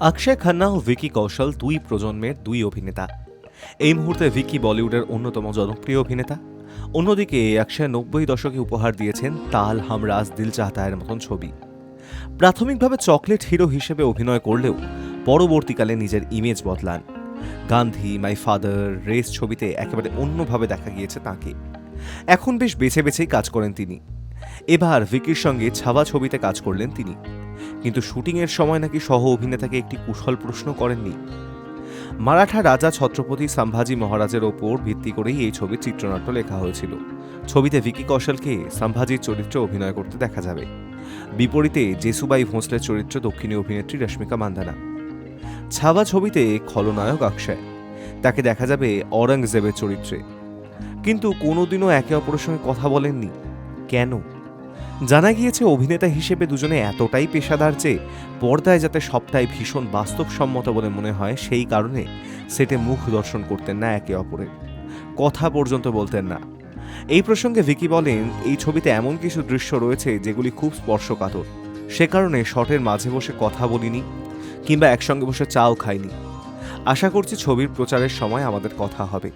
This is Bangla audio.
অক্ষয় খান্না ও ভিকি কৌশল দুই প্রজন্মের দুই অভিনেতা। এই মুহূর্তে ভিকি বলিউডের অন্যতম জনপ্রিয় অভিনেতা। অন্যদিকে অক্ষয় নব্বই দশকে উপহার দিয়েছেন তাল হামরাজ দিল চাহতায়ের মতন ছবি। প্রাথমিকভাবে চকলেট হিরো হিসেবে অভিনয় করলেও পরবর্তীকালে নিজের ইমেজ বদলান। গান্ধী মাই ফাদার রেস ছবিতে একেবারে অন্যভাবে দেখা গিয়েছে তাকে। এখন বেশ বেছে বেছেই কাজ করেন তিনি। এবার ভিকির সঙ্গে ছাওয়া ছবিতে কাজ করলেন তিনি। কিন্তু শুটিংয়ের সময় নাকি সহ অভিনেতাকে একটি কুশল প্রশ্ন করেননি। মারাঠা রাজা ছত্রপতি সম্ভাজি মহারাজের ওপর ভিত্তি করেই এই ছবির চিত্রনাট্য লেখা হয়েছিল। ছবিতে ভিকি কৌশলকে সম্ভাজির চরিত্রে অভিনয় করতে দেখা যাবে। বিপরীতে জেসুবাই ভোঁসলের চরিত্র দক্ষিণী অভিনেত্রী রশ্মিকা মান্দানা। ছাবা ছবিতে খলনায়ক অক্ষয়। তাকে দেখা যাবে অরঙ্গজেবের চরিত্রে। কিন্তু কোনোদিনও একে অপরের সঙ্গে কথা বলেননি। কেন? জানা গিয়েছে অভিনেতা হিসেবে দুজনে এতটাই পেশাদার যে পর্দায় যাতে সবটাই ভীষণ বাস্তবসম্মত বলে মনে হয়, সেই কারণে সেটে মুখ দর্শন করতেন না একে অপরের। কথা পর্যন্ত বলতেন না। এই প্রসঙ্গে ভিকি বলেন, এই ছবিতে এমন কিছু দৃশ্য রয়েছে যেগুলি খুব স্পর্শকাতর। সে কারণে শটের মাঝে বসে কথা বলিনি কিংবা একসঙ্গে বসে চাও খাইনি। আশা করছি ছবির প্রচারের সময় আমাদের কথা হবে।